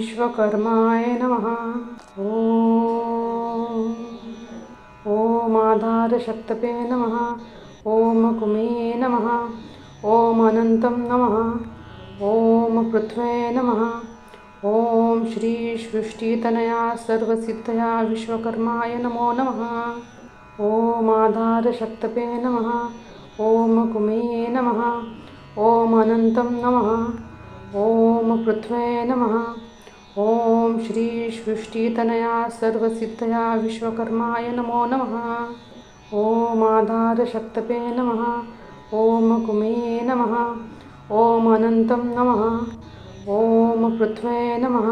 विश्वकर्माय नमः। ॐ ॐ आधारशक्तपे नमः। ॐ कुमे नमः। ॐ अनन्तं नमः। ॐ पृथ्वे नमः। ॐ श्रीसृष्टितनया सर्वसिद्धया विश्वकर्माय नमो नमः। ॐ आधारशक्तपे नमः। ॐ कुमे नमः। ॐ अनन्तं नमः। ॐ पृथ्वे नमः। ॐ श्रीसृष्टितनया सर्वसिद्धया विश्वकर्माय नमो नमः। ॐ आधारशक्तपे नमः। ॐ कुमे नमः। ॐ अनन्तं नमः। ॐ पृथ्वे नमः।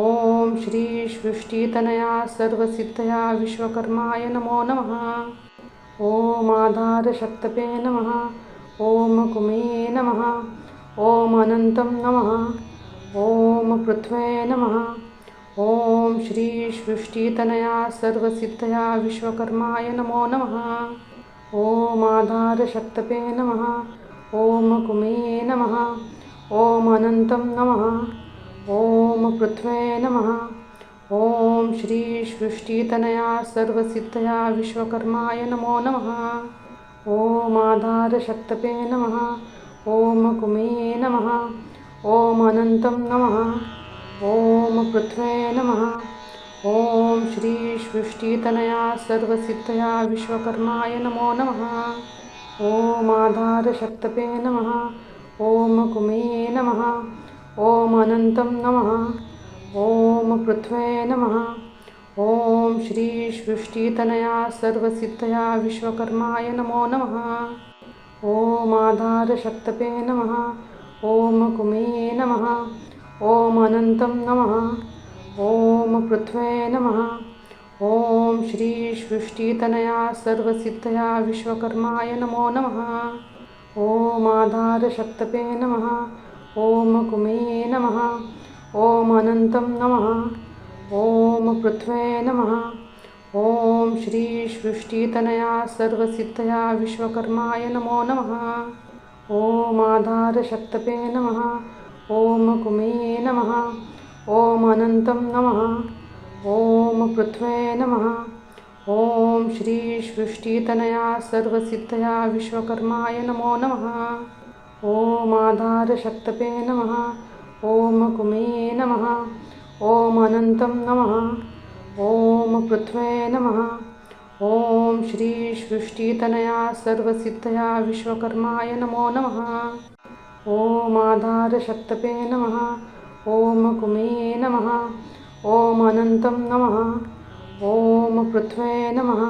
ॐ श्रीसृष्टितनया सर्वसिद्धया विश्वकर्माय नमो नमः। ॐ आधारशक्तपे नमः। ॐ कुमे नमः। ॐ अनन्तं नमः ॐ पृथ्वे नमः। ॐ श्रीसृष्टितनया सर्वसिद्धया विश्वकर्माय नमो नमः। ॐ आधारशक्तपे नमः। ॐ कुमे नमः। ॐ अनन्तं नमः। ॐ पृथ्वे नमः। ॐ श्रीसृष्टितनया सर्वसिद्धया विश्वकर्माय नमो नमः। ॐ आधारशक्तपे नमः। ॐ कुमे नमः। ॐ अनन्तं नमः। ॐ पृथ्वे नमः। ॐ श्रीसृष्टितनया सर्वसिद्धया विश्वकर्माय नमो नमः। ॐ आधारशक्तपे नमः। ॐ कुमे नमः। ॐ अनन्तं नमः। ॐ पृथ्वे नमः। ॐ श्रीसृष्टितनया सर्वसिद्धया विश्वकर्माय नमो नमः। ॐ आधारशक्तपे नमः। ॐ कुमे नमः। ॐ अनन्तं नमः। ॐ पृथ्वे नमः। ॐ श्रीसृष्टितनया सर्वसिद्धया विश्वकर्माय नमो नमः। ॐ आधारशक्तपे नमः। ॐ कुमे नमः। ॐ अनन्तं नमः। ॐ पृथ्वे नमः। ॐ श्रीसृष्टितनया सर्वसिद्धया विश्वकर्माय नमो नमः। ॐ आधारशक्तपे नमः। ॐ कुमे नमः। ॐ अनन्तं नमः। ॐ पृथ्वे नमः। ॐ श्रीसृष्टितनया सर्वसिद्धया विश्वकर्माय नमो नमः। ॐ आधारशक्तपे नमः। ॐ कुमे नमः। ॐ अनन्तं नमः। ॐ पृथ्वे नमः। ॐ श्रीसृष्टितनया सर्वसिद्धया विश्वकर्माय नमो नमः। ॐ आधारशक्तपे नमः। ॐ कुमे नमः। ॐ अनन्तं नमः। ॐ पृथ्वे नमः।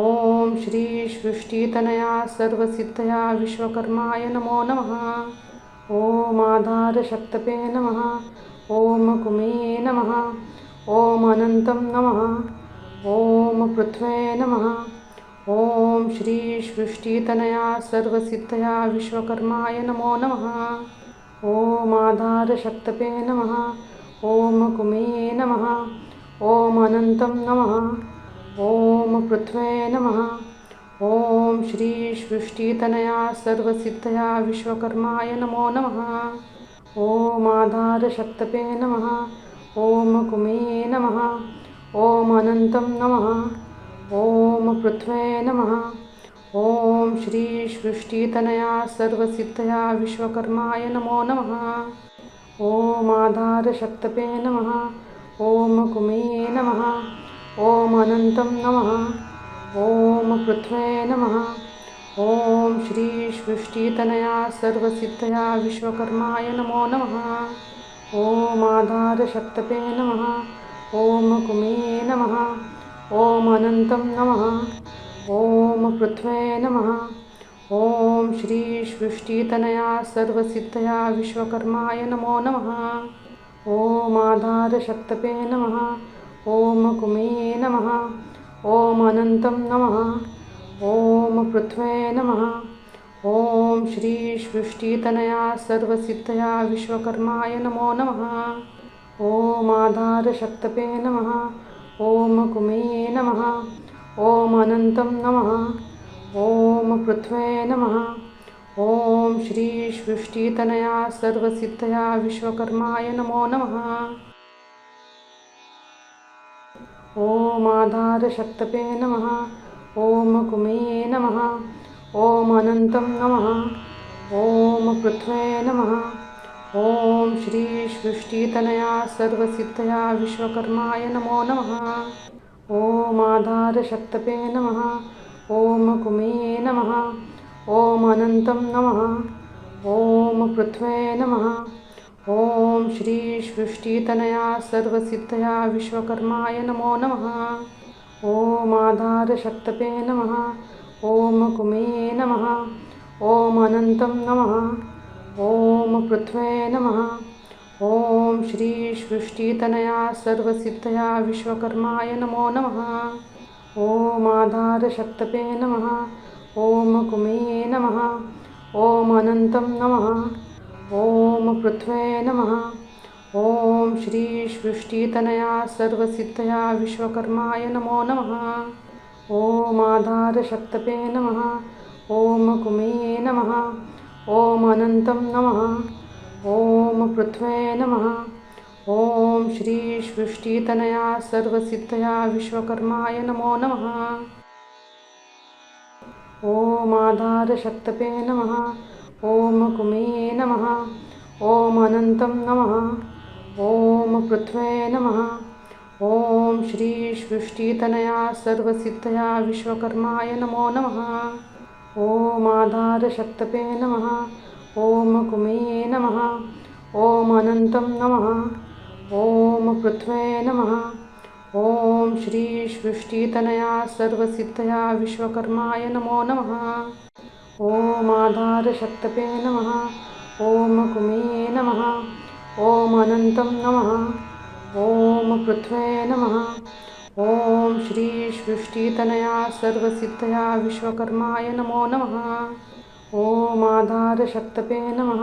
ॐ श्रीसृष्टितनया सर्वसिद्धया विश्वकर्माय नमो नमः। ॐ आधारशक्तपे नमः। ॐ कुमे नमः। ॐ अनन्तं नमः ॐ पृथ्वे नमः। ॐ श्रीसृष्टितनया सर्वसिद्धया विश्वकर्माय नमो नमः। ॐ आधारशक्तपे नमः। ॐ कुमे नमः। ॐ अनन्तं नमः। ॐ पृथ्वे नमः। ॐ श्रीसृष्टितनया सर्वसिद्धया विश्वकर्माय नमो नमः। ॐ आधारशक्तपे नमः। ॐ कुमे नमः। ॐ अनन्तं नमः। ॐ पृथ्वे नमः। ॐ श्रीसृष्टितनया सर्वसिद्धया विश्वकर्माय नमो नमः। ॐ आधारशक्तपे नमः। ॐ कुमे नमः। ॐ अनन्तं नमः। ॐ पृथ्वे नमः। ॐ श्रीसृष्टितनया सर्वसिद्धया विश्वकर्माय नमो नमः। ॐ आधारशक्तपे नमः ॐ कुमे नमः। ॐ अनन्तं नमः। ॐ पृथ्वे नमः। ॐ श्रीसृष्टितनया सर्वसिद्धया विश्वकर्माय नमो नमः। ॐ आधारशक्तपे नमः। ॐ कुमे नमः। ॐ अनन्तं नमः। ॐ पृथ्वे नमः। ॐ श्रीसृष्टितनया सर्वसिद्धया विश्वकर्माय नमो नमः। ॐ आधारशक्तपे नमः। ॐ कुमे नमः। ॐ अनन्तं नमः। ॐ पृथ्वे नमः। ॐ श्री सृष्टितनया सर्वसिद्धया विश्वकर्माय नमो नमः। ॐ आधारशक्तपे नमः। ॐ कुमये नमः। ॐ अनन्तं नमः। ॐ पृथ्वे नमः ॐ श्री सृष्टितनया सर्वसिद्धया विश्वकर्माय नमो नमः। ॐ आधारशक्तपे नमः। ॐ कुमये नमः। ॐ अनन्तं नमः। ॐ पृथ्वे नमः। ॐ श्री सृष्टितनया सर्वसिद्धया विश्वकर्माय नमो नमः। ॐ आधारशक्तपे नमः। ॐ कुमये नमः। ॐ अनन्तं नमः ॐ पृथ्वे नमः। ॐ श्री सृष्टितनया सर्वसिद्धया विश्वकर्माय नमो नमः। ॐ आधारशक्तपे नमः। ॐ कुमये नमः। ॐ अनन्तं नमः। ॐ पृथ्वे नमः। ॐ श्री सृष्टितनया सर्वसिद्धया विश्वकर्माय नमो नमः। ॐ आधारशक्तपे नमः। ॐ कुमये नमः। ॐ अनन्तं नमः। ॐ पृथ्वे नमः। ॐ श्री सृष्टितनया सर्वसिद्धया विश्वकर्माय नमो नमः। ॐ आधारशक्तपे नमः। ॐ कुमये नमः। ॐ अनन्तं नमः। ॐ पृथ्वे नमः। ॐ श्री सृष्टितनया सर्वसिद्धया विश्वकर्माय नमो नमः ॐ आधारशक्तपे नमः। ॐ कुमये नमः। ॐ अनन्तं नमः। ॐ पृथ्वे नमः। ॐ श्री सृष्टितनया सर्वसिद्धया विश्वकर्माय नमो नमः। ॐ आधारशक्तपे नमः। ॐ कुमये नमः। ॐ अनन्तं नमः। ॐ पृथ्वे नमः। ॐ श्री सृष्टितनया सर्वसिद्धया विश्वकर्माय नमो नमः। ॐ आधारशक्तपे नमः।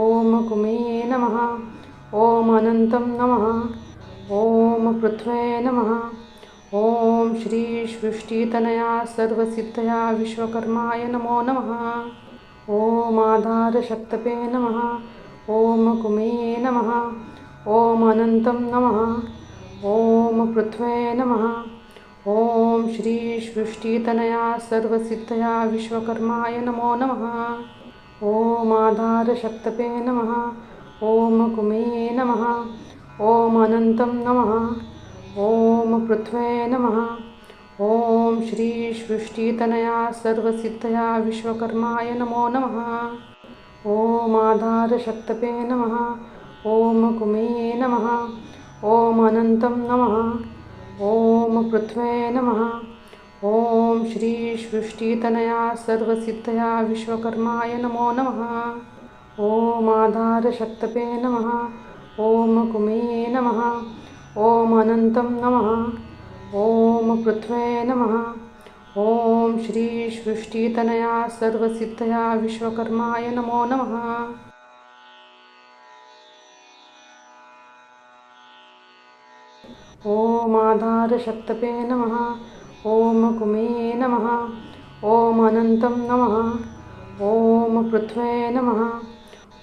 ॐ कुमये नमः। ॐ अनन्तं नमः। ॐ पृथ्वे नमः। ॐ श्री सृष्टितनया सर्वसिद्धया विश्वकर्माय नमो नमः। ॐ आधारशक्तपे नमः। ॐ कुमये नमः। ॐ अनन्तं नमः ॐ पृथ्वे नमः। ॐ श्री सृष्टितनया सर्वसिद्धया विश्वकर्माय नमो नमः। ॐ आधारशक्तपे नमः। ॐ कुमये नमः। ॐ अनन्तं नमः। ॐ पृथ्वे नमः। ॐ श्री सृष्टितनया सर्वसिद्धया विश्वकर्माय नमो नमः। ॐ आधारशक्तपे नमः। ॐ कुमये नमः। ॐ अनन्तं नमः। ॐ पृथ्वे नमः। ॐ श्री सृष्टितनया सर्वसिद्धया विश्वकर्माय नमो नमः। ॐ आधारशक्तपे नमः। ॐ कुमये नमः। ॐ अनन्तं नमः। ॐ पृथ्वे नमः। ॐ श्री सृष्टितनया सर्वसिद्धया विश्वकर्माय नमो नमः। ॐ आधारशक्तपे नमः। ॐ कुमये नमः। ॐ अनन्तं नमः। ॐ पृथ्वे नमः।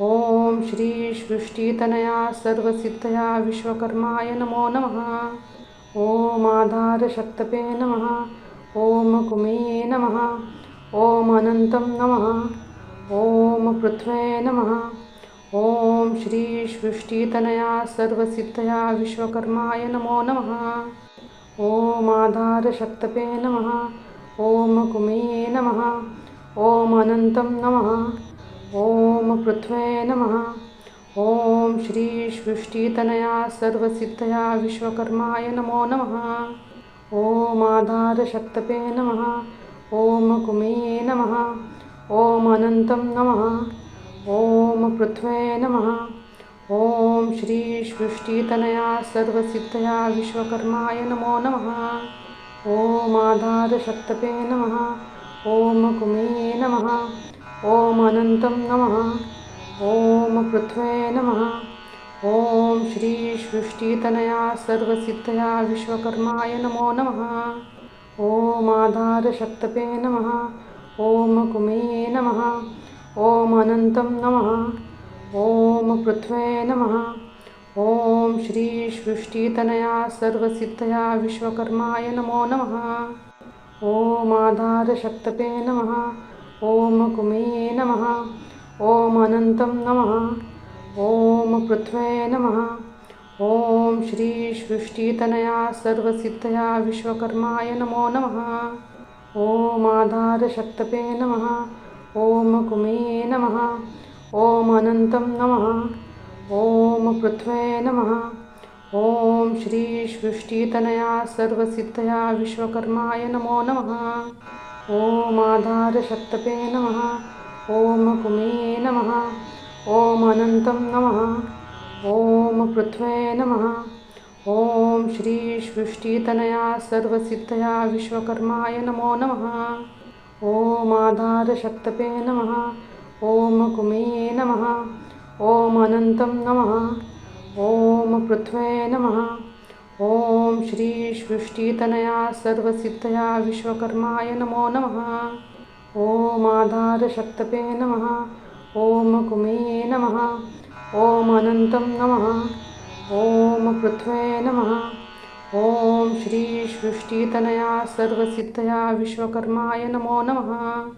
ॐ श्री सृष्टितनया सर्वसिद्धया विश्वकर्माय नमो नमः। ॐ आधारशक्तपे नमः। ॐ कुमये नमः। ॐ अनन्तं नमः। ॐ पृथ्वे नमः। ॐ श्री सृष्टितनया सर्वसिद्धया विश्वकर्माय नमो नमः। ॐ आधारशक्तपे नमः। ॐ कुमये नमः। ॐ अनन्तं नमः। ॐ पृथ्वे नमः। ॐ श्री सृष्टितनया सर्वसिद्धया विश्वकर्माय नमो नमः। ॐ आधारशक्तपे नमः। ॐ कुमये नमः। ॐ अनन्तं नमः ॐ पृथ्वे नमः। ॐ श्री सृष्टितनया सर्वसिद्धया विश्वकर्माय नमो नमः। ॐ आधारशक्तपे नमः। ॐ कुमये नमः। ॐ अनन्तं नमः। ॐ पृथ्वे नमः। ॐ श्री सृष्टितनया सर्वसिद्धया विश्वकर्माय नमो नमः। ॐ आधारशक्तपे नमः। ॐ कुमये नमः ॐ अनन्तं नमः। ॐ पृथ्वे नमः ॐ श्रीसृष्टितनया सर्वसिद्धया विश्वकर्माय नमो नमः। ॐ आधारशक्तपे नमः। ॐ कुमे नमः। ॐ अनन्तं नमः। ॐ पृथ्वे नमः ॐ श्रीसृष्टितनया सर्वसिद्धया विश्वकर्माय नमो नमः। ॐ आधारशक्तपे नमः ॐ कुमे नमः। ॐ अनन्तं नमः। ॐ पृथ्वे नमः। ॐ श्रीसृष्टितनया सर्वसिद्धया विश्वकर्माय नमो नमः। ॐ आधारशक्तपे नमः। ॐ कुमे नमः। ॐ अनन्तं नमः। ॐ पृथ्वे नमः। ॐ श्रीसृष्टितनया सर्वसिद्धया विश्वकर्माय नमो नमः। ॐ आधारशक्तपे नमः। ॐ कुमे नमः। ॐ अनन्तं नमः। ॐ पृथ्वे नमः। ॐ श्रीसृष्टितनया सर्वसिद्धया विश्वकर्माय नमो नमः। ॐ आधारशक्तपे नमः। ॐ कुमे नमः। ॐ अनन्तं नमः। ॐ पृथ्वे नमः ॐ श्रीसृष्टितनया सर्वसिद्धया विश्वकर्माय नमो नमः।